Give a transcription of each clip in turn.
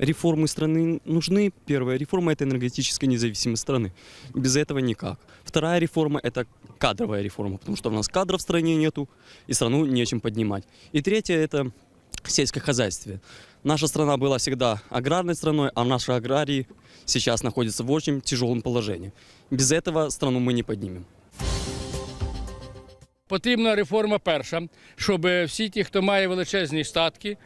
реформы страны нужны. Первая реформа – это энергетическая независимость страны. Без этого никак. Вторая реформа – это кадровая реформа, потому что у нас кадров в стране нету, и страну нечем поднимать. И третье – это сельское хозяйство. Наша страна была всегда аграрной страной, а наши аграрии сейчас находятся в очень тяжелом положении. Без этого страну мы не поднимем. Потрібна реформа перша, щоб всі ті, хто має величезні статки, е,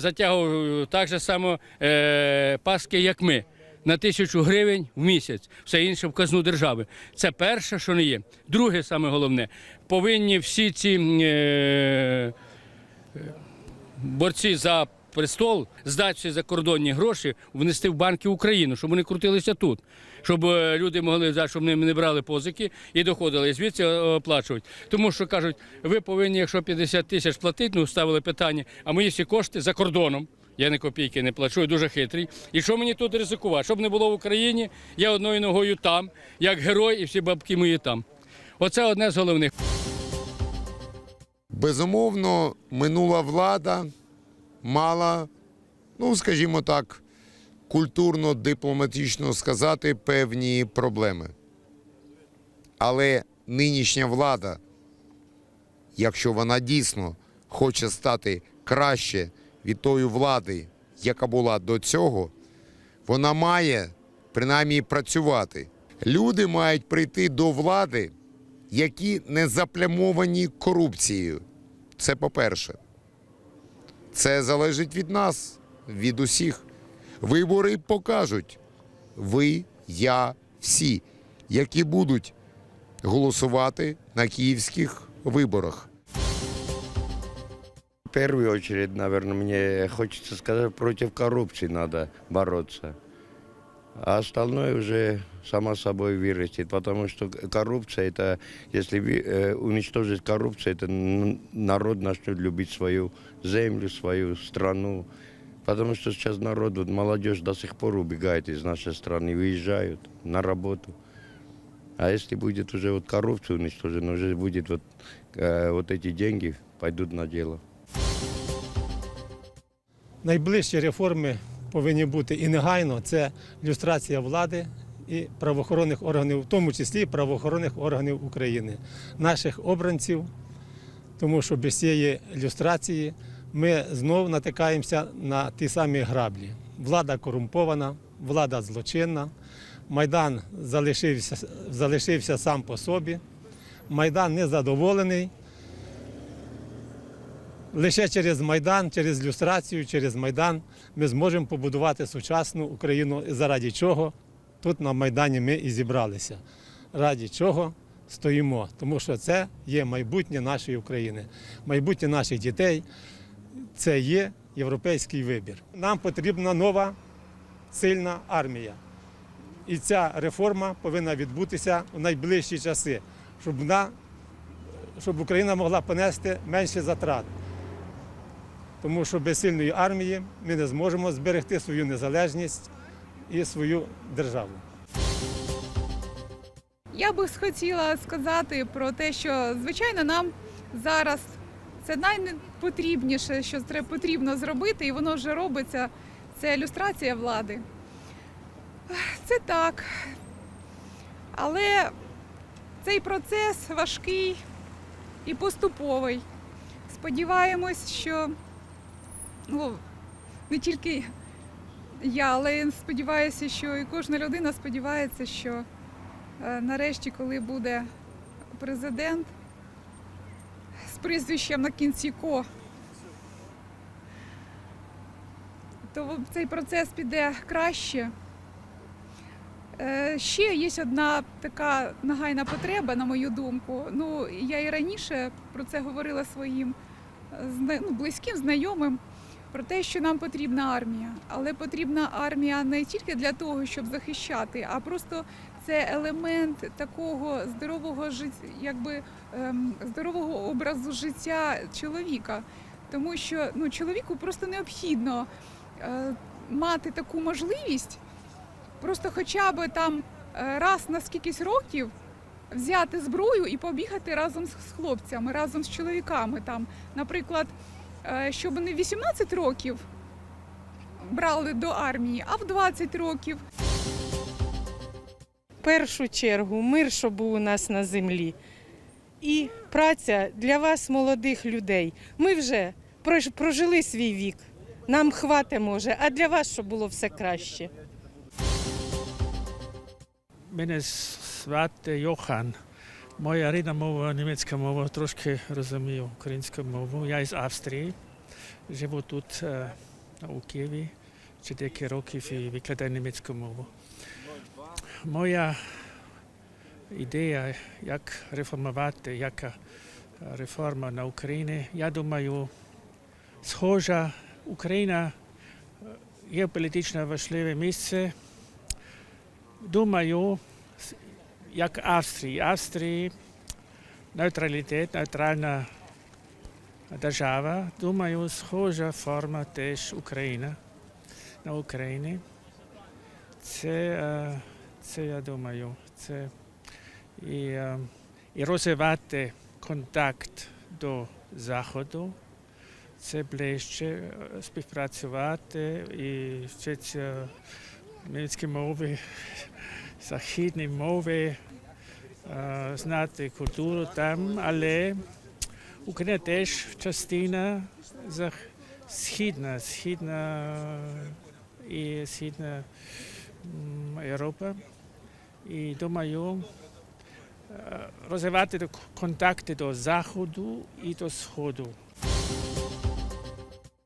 затягував так же само е, паски, як ми, на тисячу гривень в місяць, все інше в казну держави. Це перше, що не є. Друге, саме головне, повинні всі ці е, борці за престол здати всі закордонні гроші, внести в банки України, щоб вони крутилися тут, щоб е, люди могли взяти, щоб не брали позики і доходили звідси е, оплачувати. Тому що кажуть, ви повинні, якщо 50 тисяч платити, ну ставили питання, а мої всі кошти за кордоном. Я ні копійки не плачу, я дуже хитрий. І що мені тут ризикувати? Щоб не було в Україні, я одною ногою там, як герой, і всі бабки мої там. Оце одне з головних. Безумовно, минула влада мала, ну скажімо так, культурно-дипломатично сказати певні проблеми. Але нинішня влада, якщо вона дійсно хоче стати краще від тої влади, яка була до цього, вона має принаймні працювати. Люди мають прийти до влади, які не заплямовані корупцією. Це по-перше. Це залежить від нас, від усіх. Вибори покажуть ви, я, всі, які будуть голосувати на київських виборах. В первую очередь, наверное, мне хочется сказать, против коррупции надо бороться. А остальное уже само собой вырастет, потому что коррупция это, если ви- э, уничтожить коррупцию, это н- народ начнет любить свою землю, свою страну. Потому что сейчас народ, вот молодежь до сих пор убегает из нашей страны, выезжают на работу. А если будет уже вот коррупция уничтожена, уже будет вот, э, вот эти деньги пойдут на дело. найближчі реформи повинні бути і негайно це люстрація влади і правоохоронних органів, в тому числі правоохоронних органів України, наших обранців, тому що без цієї люстрації ми знов натикаємося на ті самі граблі. Влада корумпована, влада злочинна, Майдан залишився, залишився сам по собі, Майдан незадоволений. Лише через Майдан, через люстрацію, через Майдан ми зможемо побудувати сучасну Україну, заради чого тут на Майдані ми і зібралися. Раді чого стоїмо, тому що це є майбутнє нашої України, майбутнє наших дітей. Це є європейський вибір. Нам потрібна нова сильна армія. І ця реформа повинна відбутися у найближчі часи, щоб, вона, щоб Україна могла понести менше затрат тому що без сильної армії ми не зможемо зберегти свою незалежність і свою державу. Я би хотіла сказати про те, що звичайно нам зараз це найпотрібніше, що треба потрібно зробити, і воно вже робиться. Це люстрація влади. Це так. Але цей процес важкий і поступовий. Сподіваємось, що ну, не тільки я, але сподіваюся, що і кожна людина сподівається, що Е, нарешті, коли буде президент з прізвищем на кінці ко, то цей процес піде краще. Е, Ще є одна така нагайна потреба, на мою думку. Ну, я і раніше про це говорила своїм е, ну, близьким знайомим. Про те, що нам потрібна армія, але потрібна армія не тільки для того, щоб захищати, а просто це елемент такого здорового якби ем, здорового образу життя чоловіка. Тому що ну, чоловіку просто необхідно е, мати таку можливість, просто хоча б там е, раз на скількись років взяти зброю і побігати разом з хлопцями, разом з чоловіками. Там, наприклад, е, щоб не 18 років брали до армії, а в 20 років. Першу чергу мир, щоб був у нас на землі. І праця для вас, молодих людей. Ми вже прожили свій вік. Нам хвати може, а для вас, щоб було все краще. Мене звати Йохан. Моя рідна мова німецька мова, трошки розумію українську мову. Я із Австрії. Живу тут е, у Києві вже деякі років і викладаю німецьку мову. Моя ідея, як реформувати, яка реформа на Україні, я думаю, схожа Україна е, є політично важливе місце. Думаю, як Австрії. Австрії нейтралітет, нейтральна держава. Думаю, схожа форма теж Україна на Україні. Це, е, це я думаю, це і, е, і розвивати контакт до Заходу. Це ближче е, співпрацювати і вчитися німецькі мови, західні мови, е, знати культуру там, але Україна теж частина східна, східна і східна м, Європа. І думаю, е, розвивати до- контакти до Заходу і до Сходу.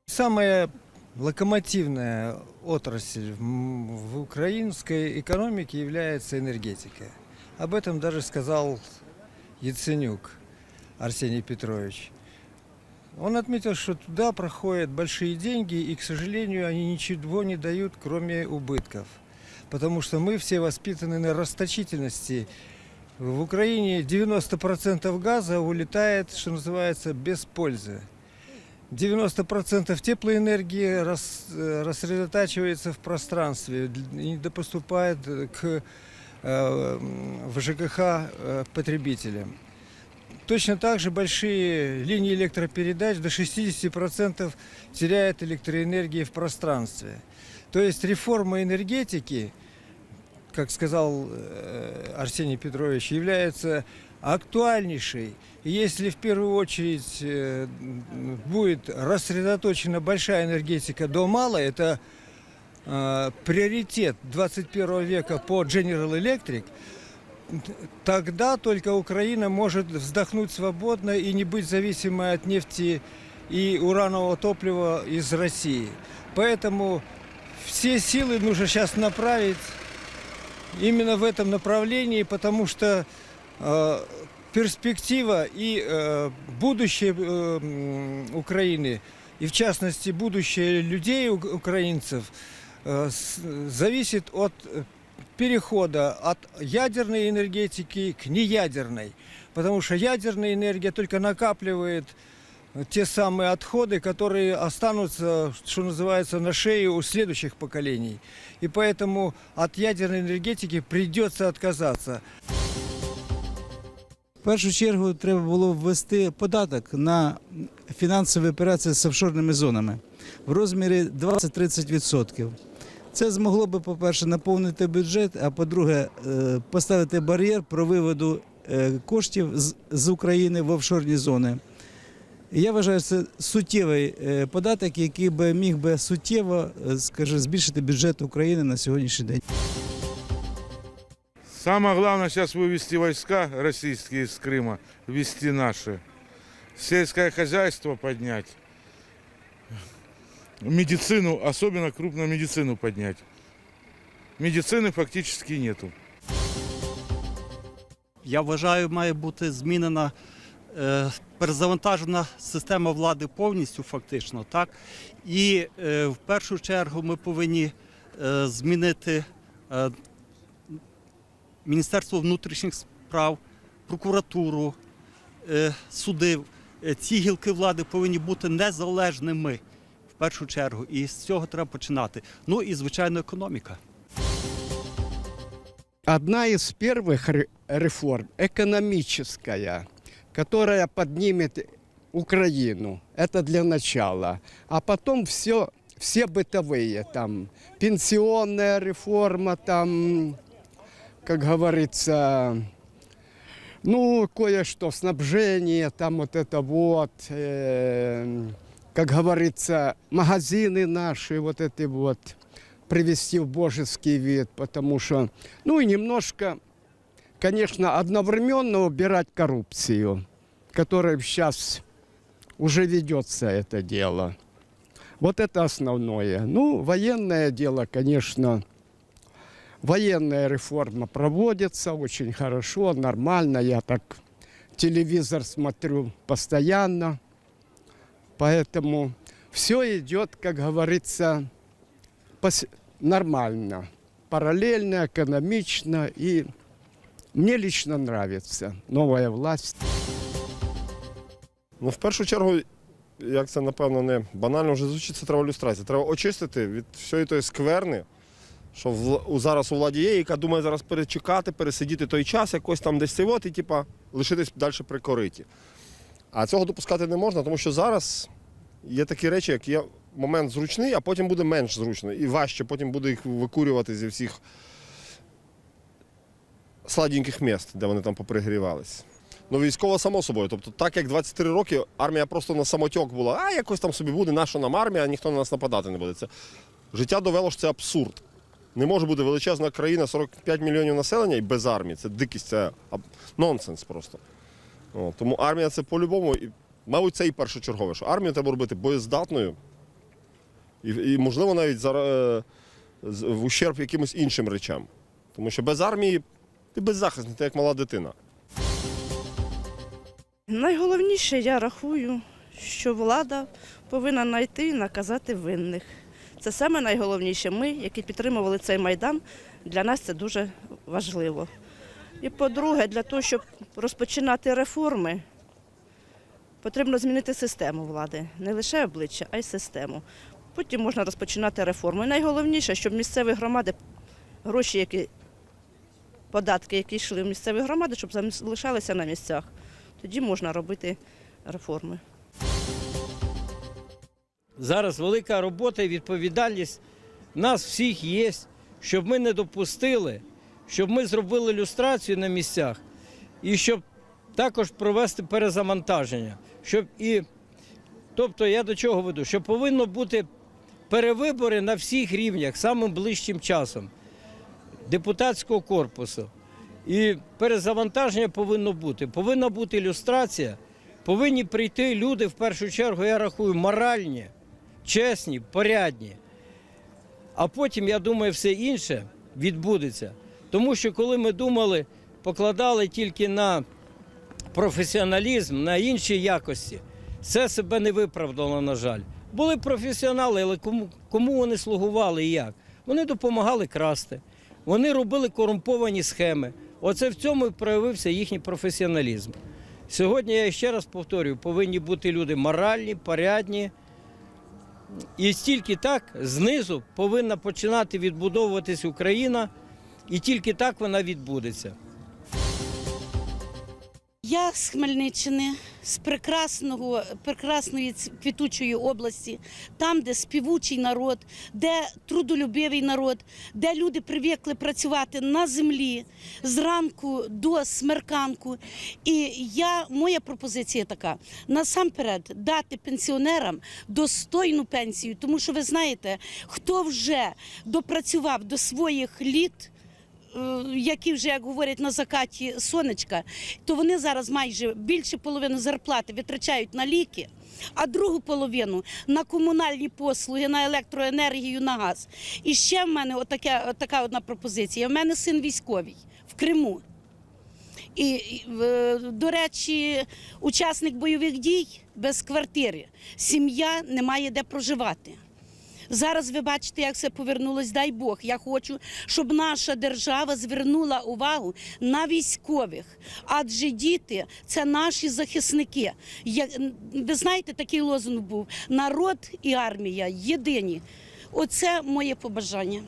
Самая локомотивная отрасль в м- в украинской экономике является энергетика. Об этом даже сказал Яценюк Арсений Петрович. Он отметил, что туда проходят большие деньги, и, к сожалению, они ничего не дают, кроме убытков. Потому что мы все воспитаны на расточительности. В Украине 90% газа улетает, что называется, без пользы. 90% теплоэнергии рас- э, рассредотачивается в пространстве дл- и не поступает к, э, м, в ЖКХ э, потребителям. Точно так же большие линии электропередач до 60% теряют электроэнергии в пространстве. То есть реформа энергетики, как сказал э, Арсений Петрович, является актуальнейшей. Если в первую очередь э, будет рассредоточена большая энергетика до малой, это э, приоритет 21 века по General Electric, тогда только Украина может вздохнуть свободно и не быть зависимой от нефти и уранового топлива из России. Поэтому все силы нужно сейчас направить именно в этом направлении, потому что э, перспектива и э, будущее э, м, Украины, и в частности будущее людей, у- украинцев, э, с- зависит от э, перехода от ядерной энергетики к неядерной. Потому что ядерная энергия только накапливает те самые отходы, которые останутся, что называется, на шее у следующих поколений. И поэтому от ядерной энергетики придется отказаться. В першу чергу треба було ввести податок на фінансові операції з офшорними зонами в розмірі 20-30%. Це змогло би, по-перше, наповнити бюджет, а по-друге, е, поставити бар'єр про виводу е, коштів з- з України в офшорні зони. І Я вважаю, це суттєвий е, податок, який би міг би суттєво е, скажімо, збільшити бюджет України на сьогоднішній день. Самое главное сейчас вывести войска российские из Крыма, ввести наши. Сельское хозяйство поднять. Медицину, особенно крупную медицину поднять. Медицины фактически нету. Я вважаю, має бути змінена е, перезавантажена система влади повністю, фактично, так. І е, в першу чергу ми повинні е, змінити е, Міністерство внутрішніх справ, прокуратуру, е, суди. Е, Ці гілки влади повинні бути незалежними в першу чергу. І з цього треба починати. Ну і звичайно, економіка. Одна из первых ре- реформ экономическая, которая поднимет Украину. Это для начала. А потом все все бытовые, там, пенсионная реформа, там, как говорится, ну, кое-что, снабжение, там вот это вот, э, как говорится, магазины наши, вот эти вот, привести в божеский вид, потому что, ну, и немножко, конечно, одновременно убирать коррупцию, которая сейчас уже ведется это дело. Вот это основное. Ну, военное дело, конечно, военная реформа проводится очень хорошо, нормально. Я так телевизор смотрю постоянно. Поэтому все идет, как говорится, нормально, параллельно, экономично. И мне лично нравится новая власть. Ну, в першу чергу, як це напевно не банально вже звучить, це треба люстрація. Треба очистити від всієї тої скверни, що зараз у владі є, яка думає зараз перечекати, пересидіти той час, якось там десь цей от, і типа, лишитись далі при кориті. А цього допускати не можна, тому що зараз є такі речі, як є момент зручний, а потім буде менш зручний. І важче потім буде їх викурювати зі всіх сладеньких міст, де вони там попригрівались. Ну, військова само собою. Тобто, так як 23 роки армія просто на самотьок була, а якось там собі буде, наша нам армія, ніхто на нас нападати не буде. Це життя довело що це абсурд. Не може бути величезна країна, 45 мільйонів населення і без армії. Це дикість, це нонсенс просто. О, тому армія це по-любому, і, мабуть, це і першочергове, що армію треба робити боєздатною і, і можливо, навіть зара- е, в ущерб якимось іншим речам. Тому що без армії ти беззахисний, ти як мала дитина. Найголовніше, я рахую, що влада повинна знайти і наказати винних. Це саме найголовніше. Ми, які підтримували цей майдан, для нас це дуже важливо. І по-друге, для того, щоб розпочинати реформи, потрібно змінити систему влади, не лише обличчя, а й систему. Потім можна розпочинати реформи. Найголовніше, щоб місцеві громади гроші, які податки, які йшли в місцеві громади, щоб залишалися на місцях. Тоді можна робити реформи. Зараз велика робота і відповідальність нас всіх є, щоб ми не допустили, щоб ми зробили люстрацію на місцях і щоб також провести перезавантаження. Щоб і, тобто я до чого веду, що повинно бути перевибори на всіх рівнях самим ближчим часом депутатського корпусу. І перезавантаження повинно бути. Повинна бути ілюстрація, повинні прийти люди в першу чергу, я рахую, моральні, чесні, порядні. А потім, я думаю, все інше відбудеться. Тому що коли ми думали, покладали тільки на професіоналізм, на інші якості, це себе не виправдало, на жаль. Були професіонали, але кому, кому вони слугували і як? Вони допомагали красти, вони робили корумповані схеми. Оце в цьому і проявився їхній професіоналізм. Сьогодні я ще раз повторюю, повинні бути люди моральні, порядні. І тільки так знизу повинна починати відбудовуватись Україна, і тільки так вона відбудеться. Я з Хмельниччини, з прекрасного, прекрасної квітучої області, там, де співучий народ, де трудолюбивий народ, де люди привикли працювати на землі зранку до смерканку. І я, моя пропозиція така: насамперед дати пенсіонерам достойну пенсію, тому що ви знаєте, хто вже допрацював до своїх літ які вже, як говорять, на закаті сонечка, то вони зараз майже більше половини зарплати витрачають на ліки, а другу половину на комунальні послуги, на електроенергію, на газ. І ще в мене отаке, така одна пропозиція. У мене син військовий в Криму. І, і, е, до речі, учасник бойових дій без квартири. Сім'я не має де проживати. Зараз ви бачите, як все повернулось. Дай Бог. Я хочу, щоб наша держава звернула увагу на військових, адже діти це наші захисники. Ви знаєте, такий лозунг був: народ і армія єдині. Оце моє побажання.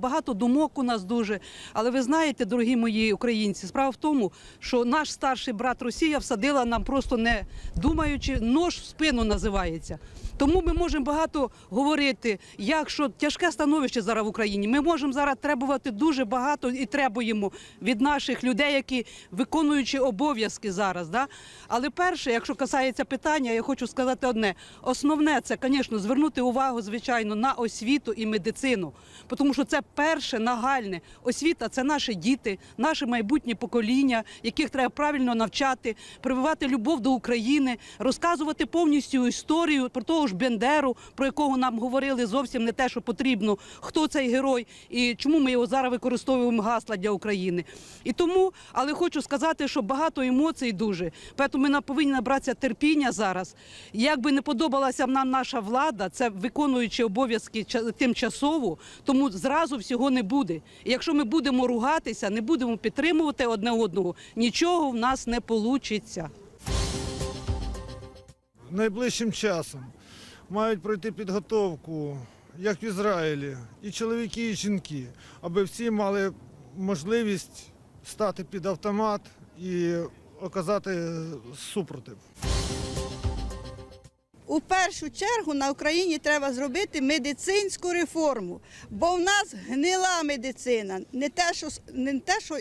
Багато думок у нас дуже. Але ви знаєте, дорогі мої українці, справа в тому, що наш старший брат Росія всадила нам просто не думаючи, нож в спину називається. Тому ми можемо багато говорити, як що тяжке становище зараз в Україні. Ми можемо зараз требувати дуже багато і требуємо від наших людей, які виконуючи обов'язки зараз. Да? Але перше, якщо касається питання, я хочу сказати одне: основне це, звісно, звернути увагу, звичайно, на освіту і медицину, тому що це перше нагальне. Освіта це наші діти, наше майбутнє покоління, яких треба правильно навчати, прививати любов до України, розказувати повністю історію про того ж Бендеру, про якого нам говорили зовсім не те, що потрібно, хто цей герой і чому ми його зараз використовуємо гасла для України. І тому, але хочу сказати, що багато емоцій дуже. Тому ми повинні набратися терпіння зараз. Як би не подобалася нам наша влада, це виконуючи обов'язки ча- тимчасово, тому зразу всього не буде. І якщо ми будемо ругатися, не будемо підтримувати одне одного, нічого в нас не вийде. найближчим часом мають пройти підготовку, як в Ізраїлі, і чоловіки, і жінки, аби всі мали можливість стати під автомат і оказати супротив. У першу чергу на Україні треба зробити медицинську реформу, бо в нас гнила медицина, не те, що не те, що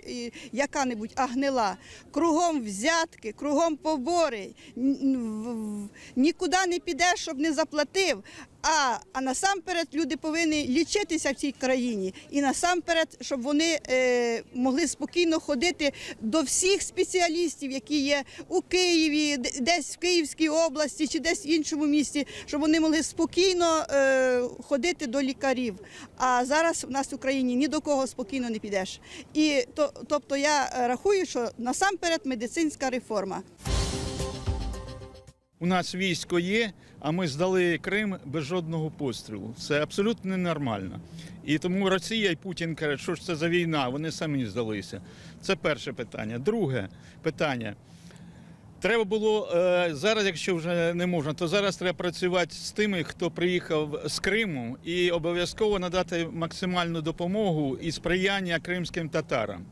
яка-небудь, а гнила. Кругом взятки, кругом побори. Нікуди не підеш, щоб не заплатив. А, а насамперед люди повинні лічитися в цій країні. І насамперед, щоб вони е, могли спокійно ходити до всіх спеціалістів, які є у Києві, десь в Київській області чи десь в іншому місті, щоб вони могли спокійно е, ходити до лікарів. А зараз в нас в Україні ні до кого спокійно не підеш. І то, тобто я рахую, що насамперед медицинська реформа. У нас військо є, а ми здали Крим без жодного пострілу. Це абсолютно ненормально. І тому Росія і Путін кажуть, що ж це за війна, вони самі здалися. Це перше питання. Друге питання. Треба було е, зараз, якщо вже не можна, то зараз треба працювати з тими, хто приїхав з Криму, і обов'язково надати максимальну допомогу і сприяння кримським татарам.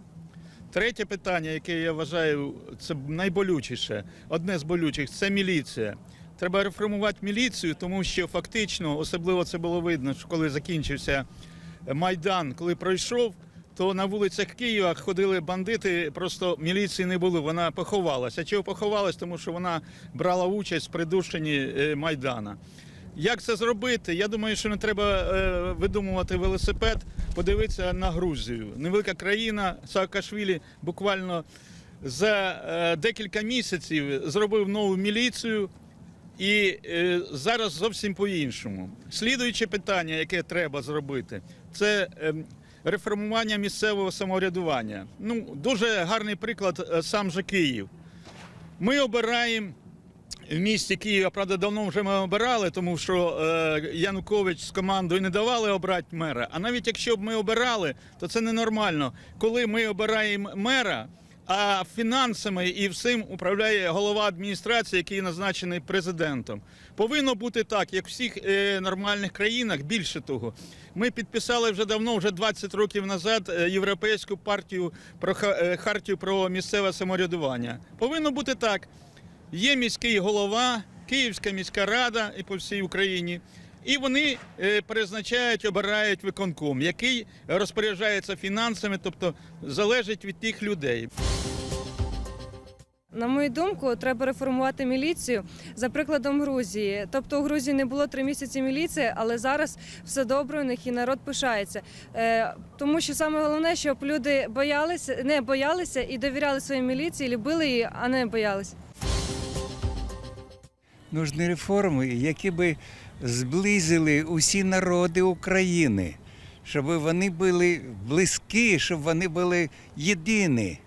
Третє питання, яке я вважаю, це найболючіше, одне з болючих це міліція. Треба реформувати міліцію, тому що фактично, особливо це було видно, що коли закінчився майдан, коли пройшов, то на вулицях Києва ходили бандити, просто міліції не було. Вона поховалася. Чого поховалась? Тому що вона брала участь в придушенні е, майдана. Як це зробити? Я думаю, що не треба е, видумувати велосипед, подивитися на Грузію. Невелика країна Саакашвілі буквально за е, декілька місяців зробив нову міліцію. І е, зараз зовсім по-іншому. Слідуюче питання, яке треба зробити, це е, реформування місцевого самоврядування. Ну, дуже гарний приклад сам же Київ. Ми обираємо в місті Києва, правда, давно вже ми обирали, тому що е, Янукович з командою не давали обрати мера. А навіть якщо б ми обирали, то це ненормально. Коли ми обираємо мера, а фінансами і всім управляє голова адміністрації, який назначений президентом. Повинно бути так, як в всіх е, нормальних країнах. Більше того, ми підписали вже давно, вже 20 років назад, е, європейську партію про е, хартію про місцеве самоврядування. Повинно бути так. Є міський голова, Київська міська рада і по всій Україні. І вони е, призначають, обирають виконком, який розпоряджається фінансами, тобто залежить від тих людей. На мою думку, треба реформувати міліцію за прикладом Грузії. Тобто у Грузії не було три місяці міліції, але зараз все добре у них і народ пишається. Е, тому що саме головне, щоб люди боялися, не боялися і довіряли своїй міліції, любили її, а не боялися. Нужні реформи, які би зблизили усі народи України, щоб вони були близькі, щоб вони були єдині.